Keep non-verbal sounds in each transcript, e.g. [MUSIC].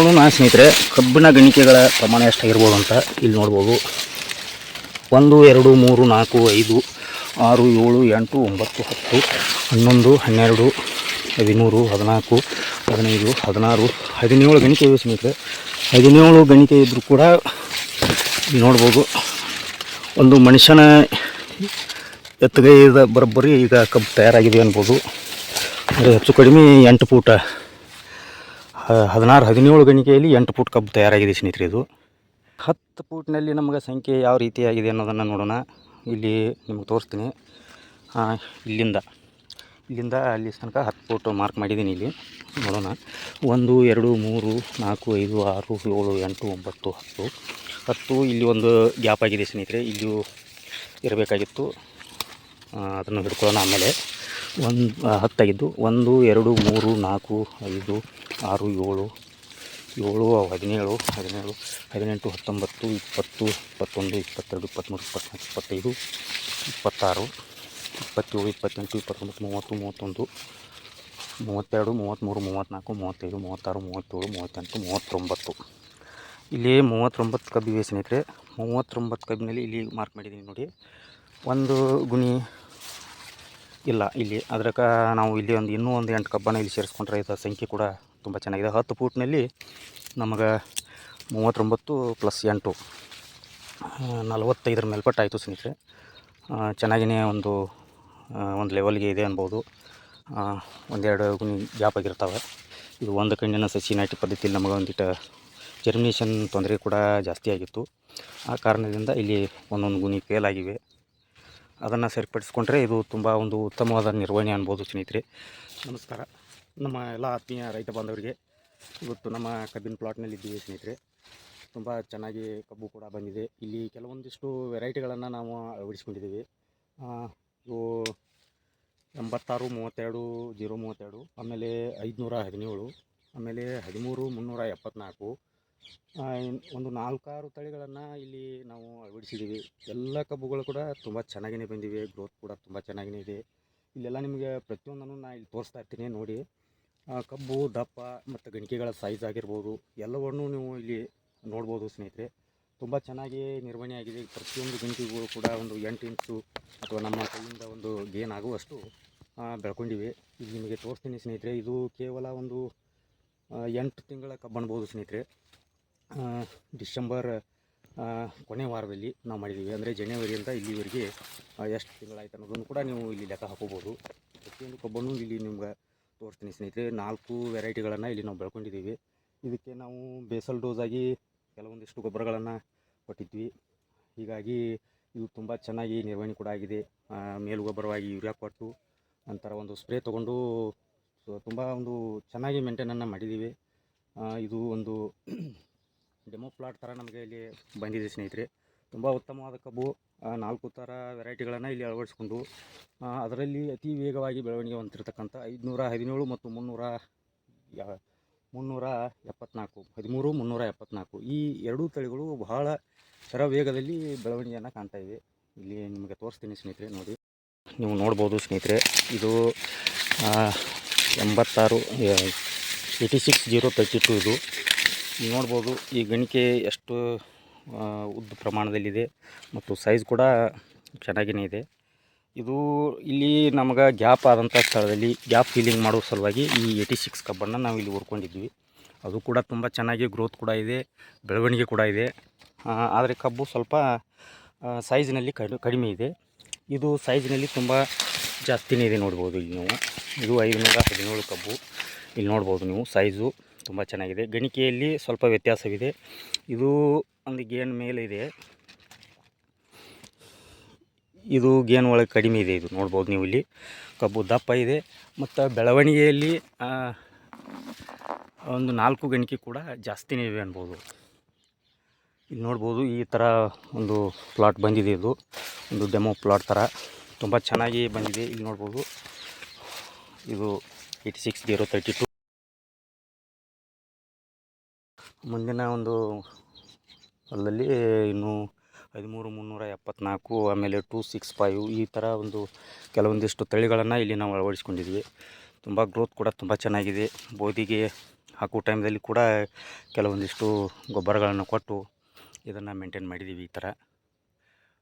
ನೋಡೋಣ ಸ್ನೇಹಿತರೆ, ಕಬ್ಬಿಣ ಗಣಿಕೆಗಳ ಪ್ರಮಾಣ ಎಷ್ಟಾಗಿರ್ಬೋದು ಅಂತ ಇಲ್ಲಿ ನೋಡ್ಬೋದು. ಒಂದು, ಎರಡು, ಮೂರು, ನಾಲ್ಕು, ಐದು, ಆರು, ಏಳು, ಎಂಟು, ಒಂಬತ್ತು, ಹತ್ತು, ಹನ್ನೊಂದು, ಹನ್ನೆರಡು, ಹದಿಮೂರು, ಹದಿನಾಲ್ಕು, ಹದಿನೈದು, ಹದಿನಾರು, ಹದಿನೇಳು ಗಣಿಕೆ ಇವೆ ಸ್ನೇಹಿತರೆ. ಹದಿನೇಳು ಗಣಿಕೆ ಇದ್ದರೂ ಕೂಡ ನೋಡ್ಬೋದು. ಒಂದು ಮನುಷ್ಯನ ಎತ್ತಗೈದ ಬರೋಬ್ಬರಿ ಈಗ ಕಬ್ಬು ತಯಾರಾಗಿದೆ ಅನ್ಬೋದು. ಅಂದರೆ ಹೆಚ್ಚು ಕಡಿಮೆ ಎಂಟು ಫೂಟ ಹದಿನಾರು, ಹದಿನೇಳು ಗಣಿಕೆಯಲ್ಲಿ ಎಂಟು ಫೂಟ್ ಕಬ್ಬು ತಯಾರಾಗಿದೆ ಸ್ನೇಹಿತರೆ ಇದು. ಹತ್ತು ಫೂಟ್ನಲ್ಲಿ ನಮಗೆ ಸಂಖ್ಯೆ ಯಾವ ರೀತಿಯಾಗಿದೆ ಅನ್ನೋದನ್ನು ನೋಡೋಣ. ಇಲ್ಲಿ ನಿಮಗೆ ತೋರಿಸ್ತೀನಿ. ಇಲ್ಲಿಂದ ಇಲ್ಲಿಂದ ಅಲ್ಲಿ ತನಕ ಹತ್ತು ಫೂಟ್ ಮಾರ್ಕ್ ಮಾಡಿದ್ದೀನಿ ಇಲ್ಲಿ. ನೋಡೋಣ. ಒಂದು, ಎರಡು, ಮೂರು, ನಾಲ್ಕು, ಐದು, ಆರು, ಏಳು, ಎಂಟು, ಒಂಬತ್ತು, ಹತ್ತು. ಹತ್ತು ಇಲ್ಲಿ ಒಂದು ಗ್ಯಾಪ್ ಆಗಿದೆ ಸ್ನೇಹಿತರೆ. ಇಲ್ಲಿಯೂ ಇರಬೇಕಾಗಿತ್ತು. ಅದನ್ನು ಹಿಡ್ಕೊಳ್ಳೋಣ ಆಮೇಲೆ. ಒಂದು ಹತ್ತಾಗಿದ್ದು. ಒಂದು, ಎರಡು, ಮೂರು, ನಾಲ್ಕು, ಐದು ಆರು, ಏಳು ಏಳು, ಹದಿನೇಳು ಹದಿನೇಳು, ಹದಿನೆಂಟು, ಹತ್ತೊಂಬತ್ತು, ಇಪ್ಪತ್ತು, ಇಪ್ಪತ್ತೊಂದು, ಇಪ್ಪತ್ತೆರಡು, ಇಪ್ಪತ್ತ್ಮೂರು, ಇಪ್ಪತ್ತ್ನಾಲ್ಕು, ಇಪ್ಪತ್ತೈದು, ಇಪ್ಪತ್ತಾರು, ಇಪ್ಪತ್ತೇಳು, ಇಪ್ಪತ್ತೆಂಟು, ಇಪ್ಪತ್ತೊಂಬತ್ತು, ಮೂವತ್ತು, ಮೂವತ್ತೊಂದು, ಮೂವತ್ತೆರಡು, ಮೂವತ್ತ್ಮೂರು, ಮೂವತ್ತ್ನಾಲ್ಕು, ಮೂವತ್ತೈದು, ಮೂವತ್ತಾರು, ಮೂವತ್ತೇಳು, ಮೂವತ್ತೆಂಟು, ಮೂವತ್ತೊಂಬತ್ತು. ಇಲ್ಲಿ ಮೂವತ್ತೊಂಬತ್ತು ಕಬ್ಬಿವೆ ಸ್ನೇಹಿತರೆ, ಮೂವತ್ತೊಂಬತ್ತು ಕಬ್ಬಿನಲ್ಲಿ ಇಲ್ಲಿ ಮಾರ್ಕ್ ಮಾಡಿದ್ದೀನಿ ನೋಡಿ. ಒಂದು ಗುಣಿ ಇಲ್ಲ, ಇಲ್ಲಿ. ಅದಕ್ಕೆ ನಾವು ಇಲ್ಲಿ ಒಂದು ಇನ್ನೂ ಒಂದು ಎಂಟು ಕಬ್ಬನ್ನು ಇಲ್ಲಿ ಸೇರಿಸ್ಕೊಂಡ್ರೆ ಇದರ ಸಂಖ್ಯೆ ಕೂಡ ತುಂಬ ಚೆನ್ನಾಗಿದೆ. ಹತ್ತು ಫೂಟ್ನಲ್ಲಿ ನಮಗೆ ಮೂವತ್ತೊಂಬತ್ತು ಪ್ಲಸ್ ಎಂಟು ನಲವತ್ತೈದರ ಮೇಲ್ಪಟ್ಟು ಆಯಿತು ಸ್ನೇಹಿತರೆ ಚೆನ್ನಾಗಿಯೇ ಒಂದು ಒಂದು ಲೆವೆಲ್ಗೆ ಇದೆ ಅನ್ಬೋದು. ಒಂದೆರಡು ಗುಣಿ ಗ್ಯಾಪ್ ಆಗಿರ್ತವೆ. ಇದು ಒಂದು ಕಣ್ಣಿನ ಸಸಿ ನಾಟಿ ಪದ್ಧತಿಯಲ್ಲಿ ನಮಗೆ ಒಂದಿಟ್ಟು ಜರ್ಮಿನೇಷನ್ ತೊಂದರೆ ಕೂಡ ಜಾಸ್ತಿ ಆಗಿತ್ತು. ಆ ಕಾರಣದಿಂದ ಇಲ್ಲಿ ಒಂದೊಂದು ಗುಣಿ ಫೇಲ್ ಆಗಿವೆ. ಅದನ್ನು ಸರಿಪಡಿಸ್ಕೊಂಡ್ರೆ ಇದು ತುಂಬ ಒಂದು ಉತ್ತಮವಾದ ನಿರ್ವಹಣೆ ಅನ್ಬೋದು ಸ್ನೇಹಿತರೆ. ನಮಸ್ಕಾರ. ನಮ್ಮ ಎಲ್ಲ ಆತ್ಮೀಯ ರೈತ ಬಾಂಧವರಿಗೆ ಇವತ್ತು ನಮ್ಮ ಕಬ್ಬಿನ ಪ್ಲಾಟ್ನಲ್ಲಿ ಇದ್ದೀವಿ ಸ್ನೇಹಿತರೆ. ತುಂಬ ಚೆನ್ನಾಗಿ ಕಬ್ಬು ಕೂಡ ಬಂದಿದೆ. ಇಲ್ಲಿ ಕೆಲವೊಂದಿಷ್ಟು ವೆರೈಟಿಗಳನ್ನು ನಾವು ಅಳವಡಿಸ್ಕೊಂಡಿದ್ದೀವಿ. ಇವು ಎಂಬತ್ತಾರು, ಮೂವತ್ತೆರಡು, ಜೀರೋ, ಮೂವತ್ತೆರಡು, ಆಮೇಲೆ ಐದುನೂರ ಹದಿನೇಳು, ಆಮೇಲೆ ಹದಿಮೂರು, ಮುನ್ನೂರ ಇನ್- ಒಂದು ನಾಲ್ಕಾರು ತಳಿಗಳನ್ನು ಇಲ್ಲಿ ನಾವು ಅಳವಡಿಸಿದ್ದೀವಿ. ಎಲ್ಲ ಕಬ್ಬುಗಳು ಕೂಡ ತುಂಬ ಚೆನ್ನಾಗಿಯೇ ಬಂದಿವೆ. ಗ್ರೋತ್ ಕೂಡ ತುಂಬ ಚೆನ್ನಾಗಿಯೇ ಇದೆ. ಇಲ್ಲೆಲ್ಲ ನಿಮಗೆ ಪ್ರತಿಯೊಂದನ್ನು ನಾನು ಇಲ್ಲಿ ತೋರಿಸ್ತಾ ಇರ್ತೀನಿ ನೋಡಿ. ಕಬ್ಬು, ದಪ್ಪ ಮತ್ತು ಗಣಿಕೆಗಳ ಸೈಜ್ ಆಗಿರ್ಬೋದು, ಎಲ್ಲವನ್ನು ನೀವು ಇಲ್ಲಿ ನೋಡ್ಬೋದು ಸ್ನೇಹಿತರೆ. ತುಂಬ ಚೆನ್ನಾಗಿ ನಿರ್ವಹಣೆ ಆಗಿದೆ. ಪ್ರತಿಯೊಂದು ಗಣಿಕೆಗಳು ಕೂಡ ಒಂದು ಎಂಟು ಇಂಚು ಅಥವಾ ನಮ್ಮ ಕೈಯಿಂದ ಒಂದು ಗೇನ್ ಆಗುವಷ್ಟು ಬೆಳ್ಕೊಂಡಿವೆ. ಈಗ ನಿಮಗೆ ತೋರಿಸ್ತೀನಿ ಸ್ನೇಹಿತರೆ, ಇದು ಕೇವಲ ಒಂದು ಎಂಟು ತಿಂಗಳ ಕಬ್ಬು ಅನ್ಬೋದು ಸ್ನೇಹಿತರೆ. ಡಿಸೆಂಬರ್ ಕೊನೆ ವಾರದಲ್ಲಿ ನಾವು ಮಾಡಿದ್ದೀವಿ. ಅಂದರೆ ಜನವರಿಯಿಂದ ಇಲ್ಲಿವರೆಗೆ ಎಷ್ಟು ತಿಂಗಳಾಯ್ತು ಅನ್ನೋದನ್ನು ಕೂಡ ನೀವು ಇಲ್ಲಿ ಲೆಕ್ಕ ಹಾಕೋಬೋದು. ಪ್ರತಿಯೊಂದು ಕಬ್ಬನ್ನು ಇಲ್ಲಿ ನಿಮ್ಗೆ ತೋರಿಸ್ತೀನಿ ಸ್ನೇಹಿತರೆ. ನಾಲ್ಕು ವೆರೈಟಿಗಳನ್ನು ಇಲ್ಲಿ ನಾವು ಬೆಳ್ಕೊಂಡಿದ್ದೀವಿ. ಇದಕ್ಕೆ ನಾವು ಬೇಸಲ್ ಡೋಸಾಗಿ ಕೆಲವೊಂದಿಷ್ಟು ಗೊಬ್ಬರಗಳನ್ನು ಕೊಟ್ಟಿದ್ವಿ. ಹೀಗಾಗಿ ಇದು ತುಂಬ ಚೆನ್ನಾಗಿ ನಿರ್ವಹಣೆ ಕೂಡ ಆಗಿದೆ. ಮೇಲು ಗೊಬ್ಬರವಾಗಿ ಯೂರಿಯಾ ಕೊಟ್ಟು ನಂತರ ಒಂದು ಸ್ಪ್ರೇ ತೊಗೊಂಡು ತುಂಬ ಒಂದು ಚೆನ್ನಾಗಿ ಮೇಂಟೈನನ್ನು ಮಾಡಿದ್ದೀವಿ. ಇದು ಒಂದು [CLEARS THROAT] ಡೆಮೋ ಪ್ಲಾಟ್ ಥರ ನಮಗೆ ಇಲ್ಲಿ ಬಂದಿದೆ ಸ್ನೇಹಿತರೆ. ತುಂಬ ಉತ್ತಮವಾದ ಕಬ್ಬು ನಾಲ್ಕು ಥರ ವೆರೈಟಿಗಳನ್ನು ಇಲ್ಲಿ ಅಳವಡಿಸ್ಕೊಂಡು ಅದರಲ್ಲಿ ಅತಿ ವೇಗವಾಗಿ ಬೆಳವಣಿಗೆ ಹೊಂದಿರತಕ್ಕಂಥ ಐದುನೂರ ಹದಿನೇಳು ಮತ್ತು ಮುನ್ನೂರ ಮುನ್ನೂರ ಎಪ್ಪತ್ನಾಲ್ಕು, ಹದಿಮೂರು, ಮುನ್ನೂರ ಎಪ್ಪತ್ನಾಲ್ಕು. ಈ ಎರಡೂ ತಳಿಗಳು ಬಹಳ ಸರ ವೇಗದಲ್ಲಿ ಬೆಳವಣಿಗೆಯನ್ನು ಕಾಣ್ತಾ ಇವೆ. ಇಲ್ಲಿ ನಿಮಗೆ ತೋರಿಸ್ತೀನಿ ಸ್ನೇಹಿತರೆ, ನೋಡಿ. ನೀವು ನೋಡ್ಬೋದು ಸ್ನೇಹಿತರೆ, ಇದು ಎಂಬತ್ತಾರು eighty six zero thirty two ಇದು. ನೋಡ್ಬೋದು ಈ ಗಣಿಕೆ ಎಷ್ಟು ಉದ್ದ ಪ್ರಮಾಣದಲ್ಲಿದೆ ಮತ್ತು ಸೈಜ್ ಕೂಡ ಚೆನ್ನಾಗಿಯೇ ಇದೆ. ಇದು ಇಲ್ಲಿ ನಮಗೆ ಗ್ಯಾಪ್ ಆದಂಥ ಸ್ಥಳದಲ್ಲಿ ಗ್ಯಾಪ್ ಫೀಲಿಂಗ್ ಮಾಡೋ ಸಲುವಾಗಿ ಈ ಏಯ್ಟಿ ಸಿಕ್ಸ್ ಕಬ್ಬನ್ನು ನಾವು ಇಲ್ಲಿ ಹುರ್ಕೊಂಡಿದ್ವಿ. ಅದು ಕೂಡ ತುಂಬ ಚೆನ್ನಾಗಿ ಗ್ರೋತ್ ಕೂಡ ಇದೆ, ಬೆಳವಣಿಗೆ ಕೂಡ ಇದೆ. ಆದರೆ ಕಬ್ಬು ಸ್ವಲ್ಪ ಸೈಜ್ನಲ್ಲಿ ಕಡಿ, ಕಡಿಮೆ ಇದೆ. ಇದು ಸೈಜ್ನಲ್ಲಿ ತುಂಬ ಜಾಸ್ತಿನೇ ಇದೆ ನೋಡ್ಬೋದು ಇಲ್ಲಿ ನೀವು. ಇದು ಐದುನೂರ ಹದಿನೇಳು ಕಬ್ಬು ಇಲ್ಲಿ ನೋಡ್ಬೋದು ನೀವು ಸೈಜು ತುಂಬ ಚೆನ್ನಾಗಿದೆ. ಗಣಿಕೆಯಲ್ಲಿ ಸ್ವಲ್ಪ ವ್ಯತ್ಯಾಸವಿದೆ. ಇದು ಒಂದು ಗೇನ್ ಮೇಲೆ ಇದೆ. ಇದು ಗೇನ್ ಒಳಗೆ ಕಡಿಮೆ ಇದೆ ಇದು. ನೋಡ್ಬೋದು ನೀವು ಇಲ್ಲಿ. ಕಬ್ಬು ದಪ್ಪ ಇದೆ. ಮತ್ತು ಬೆಳವಣಿಗೆಯಲ್ಲಿ ಒಂದು ನಾಲ್ಕು ಗಣಿಕೆ ಕೂಡ ಜಾಸ್ತಿನೇ ಇವೆ ಅನ್ಬೋದು. ಇಲ್ಲಿ ನೋಡ್ಬೋದು ಈ ಥರ ಒಂದು ಪ್ಲಾಟ್ ಬಂದಿದೆ ಇದು. ಒಂದು ಡೆಮೋ ಪ್ಲಾಟ್ ಥರ. ತುಂಬ ಚೆನ್ನಾಗಿ ಬಂದಿದೆ. ಇಲ್ಲಿ ನೋಡ್ಬೋದು. ಇದು eighty six zero thirty two. ಮುಂದಿನ ಒಂದು ಅಲ್ಲಲ್ಲಿ ಇನ್ನು ಹದಿಮೂರು, ಮುನ್ನೂರ ಎಪ್ಪತ್ನಾಲ್ಕು, ಆಮೇಲೆ ಟೂ ಸಿಕ್ಸ್ ಫೈವ್ ಈ ಥರ ಒಂದು ಕೆಲವೊಂದಿಷ್ಟು ತಳಿಗಳನ್ನು ಇಲ್ಲಿ ನಾವು ಅಳವಡಿಸ್ಕೊಂಡಿದ್ವಿ ತುಂಬ ಗ್ರೋತ್ ಕೂಡ ತುಂಬ ಚೆನ್ನಾಗಿದೆ. ಬೋದಿಗೆ ಹಾಕೋ ಟೈಮ್ದಲ್ಲಿ ಕೂಡ ಕೆಲವೊಂದಿಷ್ಟು ಗೊಬ್ಬರಗಳನ್ನು ಕೊಟ್ಟು ಇದನ್ನು ಮೇಂಟೈನ್ ಮಾಡಿದ್ದೀವಿ ಈ ಥರ.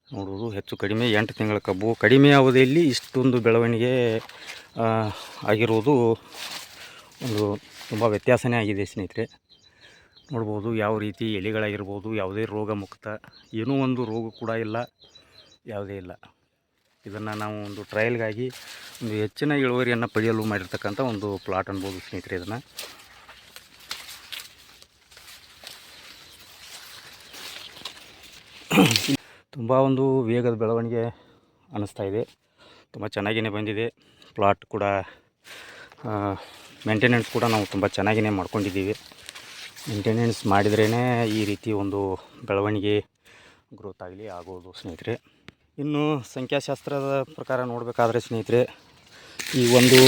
ನೋಡುವುದು ಹೆಚ್ಚು ಕಡಿಮೆ ಎಂಟು ತಿಂಗಳ ಕಬ್ಬು. ಕಡಿಮೆ ಅವಧಿಯಲ್ಲಿ ಇಷ್ಟೊಂದು ಬೆಳವಣಿಗೆ ಆಗಿರುವುದು ಒಂದು ತುಂಬ ವ್ಯತ್ಯಾಸನೇ ಆಗಿದೆ ಸ್ನೇಹಿತರೆ. ನೋಡ್ಬೋದು, ಯಾವ ರೀತಿ ಎಲೆಗಳಾಗಿರ್ಬೋದು, ಯಾವುದೇ ರೋಗ ಮುಕ್ತ, ಏನೂ ಒಂದು ರೋಗ ಕೂಡ ಇಲ್ಲ, ಯಾವುದೇ ಇಲ್ಲ. ಇದನ್ನು ನಾವು ಒಂದು ಟ್ರಯಲ್ಗಾಗಿ ಒಂದು ಹೆಚ್ಚಿನ ಇಳುವರಿಯನ್ನು ಪಡೆಯಲು ಮಾಡಿರ್ತಕ್ಕಂಥ ಒಂದು ಪ್ಲಾಟ್ ಅನ್ಬೋದು ಸ್ನೇಹಿತರೆ ಇದನ್ನು. ತುಂಬ ಒಂದು ವೇಗದ ಬೆಳವಣಿಗೆ ಅನ್ನಿಸ್ತಾ ಇದೆ. ತುಂಬ ಚೆನ್ನಾಗಿಯೇ ಬಂದಿದೆ. ಪ್ಲಾಟ್ ಕೂಡ ಮೇಂಟೆನೆನ್ಸ್ ಕೂಡ ನಾವು ತುಂಬ ಚೆನ್ನಾಗಿಯೇ ಮಾಡ್ಕೊಂಡಿದ್ದೀವಿ. ಮೇಂಟೆನೆನ್ಸ್ ಮಾಡಿದ್ರೇ ಈ ರೀತಿ ಒಂದು ಬೆಳವಣಿಗೆ ಗ್ರೋತ್ ಆಗಲಿ ಆಗೋದು ಸ್ನೇಹಿತರೆ. ಇನ್ನು ಸಂಖ್ಯಾಶಾಸ್ತ್ರದ ಪ್ರಕಾರ ನೋಡಬೇಕಾದ್ರೆ ಸ್ನೇಹಿತರೆ, ಈ ಒಂದು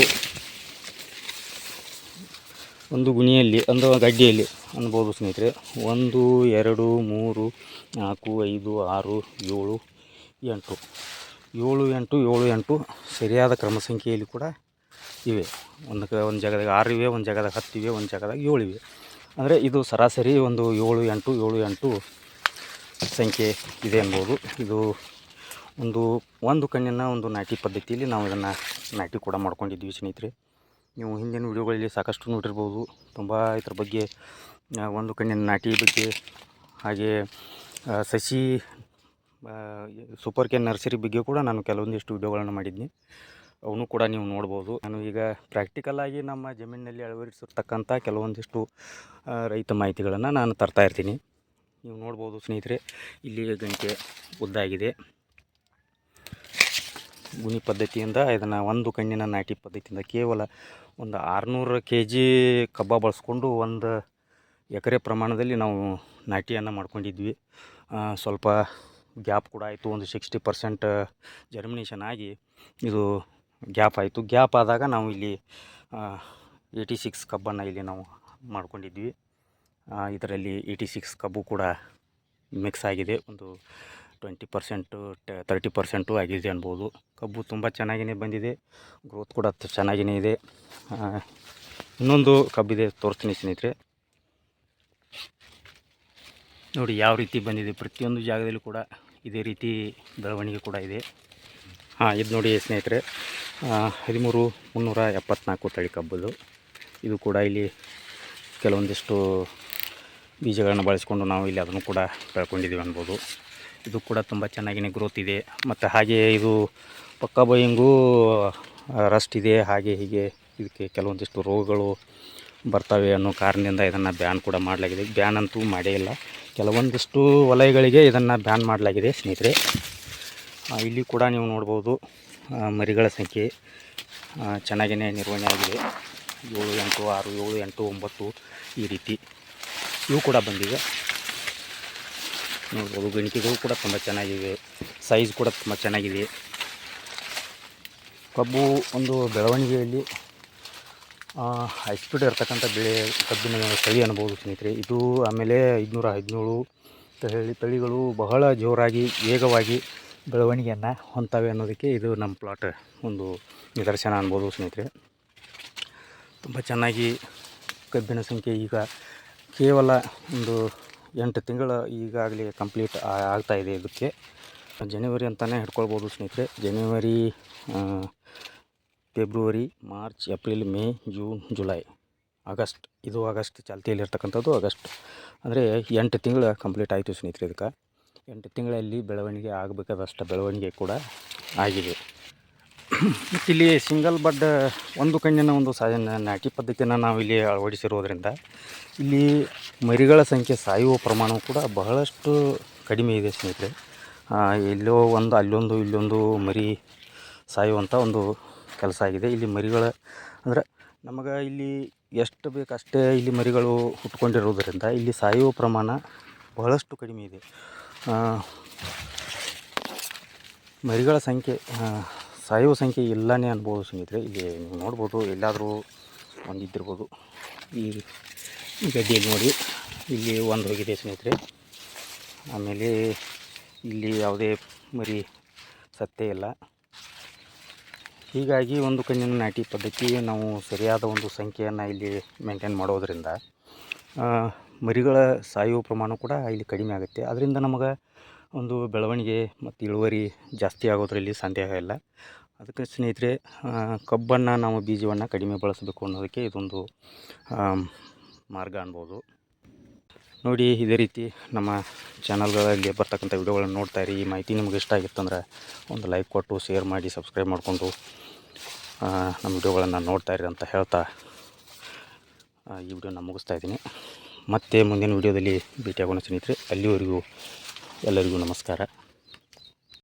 ಒಂದು ಗುಣಿಯಲ್ಲಿ, ಒಂದು ಗಡ್ಡೆಯಲ್ಲಿ ಅನ್ಬೋದು ಸ್ನೇಹಿತರೆ. ಒಂದು, ಎರಡು, ಮೂರು, ನಾಲ್ಕು, ಐದು, ಆರು, ಏಳು, ಎಂಟು. ಏಳು ಎಂಟು ಏಳು, ಎಂಟು ಸರಿಯಾದ ಕ್ರಮ ಸಂಖ್ಯೆಯಲ್ಲಿ ಕೂಡ ಇವೆ. ಒಂದು ಒಂದು ಜಾಗದಾಗ ಆರು ಇವೆ, ಒಂದು ಜಾಗದಾಗ ಹತ್ತು ಇವೆ, ಒಂದು ಜಾಗದಾಗ ಏಳು ಇವೆ. ಅಂದರೆ ಇದು ಸರಾಸರಿ ಒಂದು ಏಳು ಎಂಟು ಏಳು ಎಂಟು ಸಂಖ್ಯೆ ಇದೆ ಅನ್ಬೋದು ಇದು ಒಂದು ಒಂದು ಕಣ್ಣಿನ ಒಂದು ನಾಟಿ ಪದ್ಧತಿಯಲ್ಲಿ ನಾವು ಇದನ್ನು ನಾಟಿ ಕೂಡ ಮಾಡ್ಕೊಂಡಿದ್ವಿ ಸ್ನೇಹಿತರೆ. ನೀವು ಹಿಂದಿನ ವಿಡಿಯೋಗಳಲ್ಲಿ ಸಾಕಷ್ಟು ನೋಡಿರ್ಬೋದು. ತುಂಬ ಇದ್ರ ಬಗ್ಗೆ ಒಂದು ಕಣ್ಣಿನ ನಾಟಿ ಬಗ್ಗೆ, ಹಾಗೆ ಸಸಿ ಸೂಪರ್ ಕೆ ನರ್ಸರಿ ಬಗ್ಗೆ ಕೂಡ ನಾನು ಕೆಲವೊಂದಿಷ್ಟು ವಿಡಿಯೋಗಳನ್ನು ಮಾಡಿದ್ನಿ ಅವನು ಕೂಡ ನೀವು ನೋಡ್ಬೋದು. ನಾನು ಈಗ ಪ್ರಾಕ್ಟಿಕಲಾಗಿ ನಮ್ಮ ಜಮೀನಿನಲ್ಲಿ ಅಳವಡಿಸಿರ್ತಕ್ಕಂಥ ಕೆಲವೊಂದಿಷ್ಟು ರೈತ ಮಾಹಿತಿಗಳನ್ನು ನಾನು ತರ್ತಾ ಇರ್ತೀನಿ. ನೀವು ನೋಡ್ಬೋದು ಸ್ನೇಹಿತರೆ, ಇಲ್ಲಿ ಗಂಟೆ ಉದ್ದಾಗಿದೆ ಗುಣಿ ಪದ್ಧತಿಯಿಂದ ಇದನ್ನು ಒಂದು ಕಣ್ಣಿನ ನಾಟಿ ಪದ್ಧತಿಯಿಂದ ಕೇವಲ ಒಂದು ಆರುನೂರು ಕೆ ಜಿ ಕಬ್ಬ ಬಳಸ್ಕೊಂಡು ಒಂದು ಎಕರೆ ಪ್ರಮಾಣದಲ್ಲಿ ನಾವು ನಾಟಿಯನ್ನು ಮಾಡ್ಕೊಂಡಿದ್ವಿ. ಸ್ವಲ್ಪ ಗ್ಯಾಪ್ ಕೂಡ ಆಯಿತು. ಒಂದು ಸಿಕ್ಸ್ಟಿ ಪರ್ಸೆಂಟ್ ಜರ್ಮಿನೇಷನ್ ಆಗಿ ಇದು ಗ್ಯಾಪ್ ಆಯಿತು. ಗ್ಯಾಪ್ ಆದಾಗ ನಾವು ಇಲ್ಲಿ ಏಯ್ಟಿ ಸಿಕ್ಸ್ ಕಬ್ಬನ್ನು ಇಲ್ಲಿ ನಾವು ಮಾಡ್ಕೊಂಡಿದ್ವಿ. ಇದರಲ್ಲಿ ಏಯ್ಟಿ ಸಿಕ್ಸ್ ಕಬ್ಬು ಕೂಡ ಮಿಕ್ಸ್ ಆಗಿದೆ. ಒಂದು ಟ್ವೆಂಟಿ ಪರ್ಸೆಂಟು ತರ್ಟಿ ಪರ್ಸೆಂಟು ಆಗಿದೆ ಅನ್ಬೋದು. ಕಬ್ಬು ತುಂಬ ಚೆನ್ನಾಗಿಯೇ ಬಂದಿದೆ. ಗ್ರೋತ್ ಕೂಡ ಚೆನ್ನಾಗಿಯೇ ಇದೆ. ಇನ್ನೊಂದು ಕಬ್ಬಿದೆ ತೋರಿಸ್ತೀನಿ ಸ್ನೇಹಿತರೆ. ನೋಡಿ ಯಾವ ರೀತಿ ಬಂದಿದೆ. ಪ್ರತಿಯೊಂದು ಜಾಗದಲ್ಲಿ ಕೂಡ ಇದೇ ರೀತಿ ಬೆಳವಣಿಗೆ ಕೂಡ ಇದೆ. ಹಾಂ, ಇದು ನೋಡಿ ಸ್ನೇಹಿತರೆ. ಹದಿಮೂರು ಮುನ್ನೂರ ಎಪ್ಪತ್ನಾಲ್ಕು ತಳಿ ಕಬ್ಬದು. ಇದು ಕೂಡ ಇಲ್ಲಿ ಕೆಲವೊಂದಿಷ್ಟು ಬೀಜಗಳನ್ನು ಬಳಸಿಕೊಂಡು ನಾವು ಇಲ್ಲಿ ಅದನ್ನು ಕೂಡ ಬೆಳ್ಕೊಂಡಿದ್ದೀವಿ ಅನ್ಬೋದು. ಇದು ಕೂಡ ತುಂಬ ಚೆನ್ನಾಗಿಯೇ ಗ್ರೋತ್ ಇದೆ. ಮತ್ತು ಹಾಗೆ ಇದು ಪಕ್ಕ ಬೈಯಿಂಗು ರಸ್ಟ್ ಇದೆ. ಹಾಗೆ ಹೀಗೆ ಇದಕ್ಕೆ ಕೆಲವೊಂದಿಷ್ಟು ರೋಗಗಳು ಬರ್ತವೆ ಅನ್ನೋ ಕಾರಣದಿಂದ ಇದನ್ನು ಬ್ಯಾನ್ ಕೂಡ ಮಾಡಲಾಗಿದೆ. ಬ್ಯಾನ್ ಅಂತೂ ಮಾಡೇ ಇಲ್ಲ. ಕೆಲವೊಂದಿಷ್ಟು ವಲಯಗಳಿಗೆ ಇದನ್ನು ಬ್ಯಾನ್ ಮಾಡಲಾಗಿದೆ ಸ್ನೇಹಿತರೆ. ಇಲ್ಲಿ ಕೂಡ ನೀವು ನೋಡ್ಬೋದು ಮರಿಗಳ ಸಂಖ್ಯೆ ಚೆನ್ನಾಗಿಯೇ ನಿರ್ವಹಣೆ ಆಗಿದೆ. ಏಳು, ಎಂಟು, ಆರು, ಏಳು, ಎಂಟು, ಒಂಬತ್ತು ಈ ರೀತಿ ಇವು ಕೂಡ ಬಂದಿವೆ. ನೋಡ್ಬೋದು ಗಣಿಕೆಗಳು ಕೂಡ ತುಂಬ ಚೆನ್ನಾಗಿವೆ. ಸೈಜ್ ಕೂಡ ತುಂಬ ಚೆನ್ನಾಗಿದೆ. ಕಬ್ಬು ಒಂದು ಬೆಳವಣಿಗೆಯಲ್ಲಿ ಹೈ ಸ್ಪೀಡ್ ಇರ್ತಕ್ಕಂಥ ಬೆಳೆ, ಕಬ್ಬಿನ ತಳಿ ಅನ್ಬೋದು ಸ್ನೇಹಿತರೆ. ಇದು ಆಮೇಲೆ ಐದುನೂರ ಹದಿನೇಳು ತಳಿ, ತಳಿಗಳು ಬಹಳ ಜೋರಾಗಿ, ವೇಗವಾಗಿ ಬೆಳವಣಿಗೆಯನ್ನು ಹೊಂತವೆ ಅನ್ನೋದಕ್ಕೆ ಇದು ನಮ್ಮ ಪ್ಲಾಟ್ ಒಂದು ನಿದರ್ಶನ ಅನ್ಬೋದು ಸ್ನೇಹಿತರೆ. ತುಂಬ ಚೆನ್ನಾಗಿ ಕಬ್ಬಿನ ಸಂಖ್ಯೆ ಈಗ ಕೇವಲ ಒಂದು ಎಂಟು ತಿಂಗಳು ಈಗಾಗಲೇ ಕಂಪ್ಲೀಟ್ ಆಗ್ತಾ ಇದೆ ಇದಕ್ಕೆ. ಜನವರಿ ಅಂತಲೇ ಹಿಡ್ಕೊಳ್ಬೋದು ಸ್ನೇಹಿತರೆ. ಜನವರಿ February March April May June July August ಇದು ಆಗಸ್ಟ್ ಚಾಲ್ತಿಯಲ್ಲಿರ್ತಕ್ಕಂಥದ್ದು ಆಗಸ್ಟ್ ಅಂದರೆ ಎಂಟು ತಿಂಗಳು ಕಂಪ್ಲೀಟ್ ಆಯಿತು ಸ್ನೇಹಿತರೆ ಇದಕ್ಕೆ. ಎಂಟು ತಿಂಗಳಲ್ಲಿ ಬೆಳವಣಿಗೆ ಆಗಬೇಕಾದಷ್ಟು ಬೆಳವಣಿಗೆ ಕೂಡ ಆಗಿದೆ. ಇಲ್ಲಿ ಸಿಂಗಲ್ ಬಡ್ ಒಂದು ಕಣ್ಣಿನ ಒಂದು ಸಾ ನಾಟಿ ಪದ್ಧತಿಯನ್ನು ನಾವು ಇಲ್ಲಿ ಅಳವಡಿಸಿರೋದ್ರಿಂದ ಇಲ್ಲಿ ಮರಿಗಳ ಸಂಖ್ಯೆ ಸಾಯುವ ಪ್ರಮಾಣವು ಕೂಡ ಬಹಳಷ್ಟು ಕಡಿಮೆ ಇದೆ ಸ್ನೇಹಿತರೆ. ಎಲ್ಲೋ ಒಂದು ಅಲ್ಲೊಂದು ಇಲ್ಲೊಂದು ಮರಿ ಸಾಯುವಂಥ ಒಂದು ಕೆಲಸ ಆಗಿದೆ. ಇಲ್ಲಿ ಮರಿಗಳ ಅಂದರೆ ನಮಗೆ ಇಲ್ಲಿ ಎಷ್ಟು ಬೇಕಷ್ಟೇ ಇಲ್ಲಿ ಮರಿಗಳು ಹುಟ್ಕೊಂಡಿರೋದರಿಂದ ಇಲ್ಲಿ ಸಾಯುವ ಪ್ರಮಾಣ ಬಹಳಷ್ಟು ಕಡಿಮೆ ಇದೆ. ಮರಿಗಳ ಸಂಖ್ಯೆ ಸಾಯುವ ಸಂಖ್ಯೆ ಇಲ್ಲನೇ ಅನ್ಬೋದು ಸ್ನೇಹಿತರೆ. ಇಲ್ಲಿ ನೀವು ನೋಡ್ಬೋದು, ಎಲ್ಲಾದರೂ ಒಂದು ಇದ್ದಿರ್ಬೋದು ಈ ಗದ್ದೆಯಲ್ಲಿ ನೋಡಿ, ಇಲ್ಲಿ ಒಂದು ಹೋಗಿದೆ ಸ್ನೇಹಿತರೆ. ಆಮೇಲೆ ಇಲ್ಲಿ ಯಾವುದೇ ಮರಿ ಸತ್ತೇ ಇಲ್ಲ. ಹೀಗಾಗಿ ಒಂದು ಕಣ್ಣಿನ ನಾಟಿ ಪದ್ಧತಿ ನಾವು ಸರಿಯಾದ ಒಂದು ಸಂಖ್ಯೆಯನ್ನು ಇಲ್ಲಿ ಮೇಂಟೈನ್ ಮಾಡೋದರಿಂದ ಮರಿಗಳ ಸಾಯುವ ಪ್ರಮಾಣ ಕೂಡ ಇಲ್ಲಿ ಕಡಿಮೆ ಆಗುತ್ತೆ. ಅದರಿಂದ ನಮಗೆ ಒಂದು ಬೆಳವಣಿಗೆ ಮತ್ತು ಇಳುವರಿ ಜಾಸ್ತಿ ಆಗೋದ್ರಲ್ಲಿ ಸಂದೇಹ ಇಲ್ಲ. ಅದಕ್ಕೆ ಸ್ನೇಹಿತರೆ ಕಬ್ಬನ್ನು ನಾವು ಬೀಜವನ್ನು ಕಡಿಮೆ ಬಳಸಬೇಕು ಅನ್ನೋದಕ್ಕೆ ಇದೊಂದು ಮಾರ್ಗ ಅನ್ಬೋದು. ನೋಡಿ, ಇದೇ ರೀತಿ ನಮ್ಮ ಚಾನಲ್ಗಳಲ್ಲಿ ಬರ್ತಕ್ಕಂಥ ವಿಡಿಯೋಗಳನ್ನು ನೋಡ್ತಾ ಇರಿ. ಈ ಮಾಹಿತಿ ನಿಮ್ಗೆ ಇಷ್ಟ ಆಗಿತ್ತಂದ್ರೆ ಒಂದು ಲೈಕ್ ಕೊಟ್ಟು, ಶೇರ್ ಮಾಡಿ, ಸಬ್ಸ್ಕ್ರೈಬ್ ಮಾಡಿಕೊಂಡು ನಮ್ಮ ವಿಡಿಯೋಗಳನ್ನು ನೋಡ್ತಾ ಇರಿ ಅಂತ ಹೇಳ್ತಾ ಈ ವಿಡಿಯೋನ ಮುಗಿಸ್ತಾ ಇದ್ದೀನಿ. ಮತ್ತೆ ಮುಂದಿನ ವಿಡಿಯೋದಲ್ಲಿ ಭೇಟಿಯಾಗೋಣ ಸ್ನೇಹಿತರೆ. ಅಲ್ಲಿವರೆಗೂ ಎಲ್ಲರಿಗೂ ನಮಸ್ಕಾರ.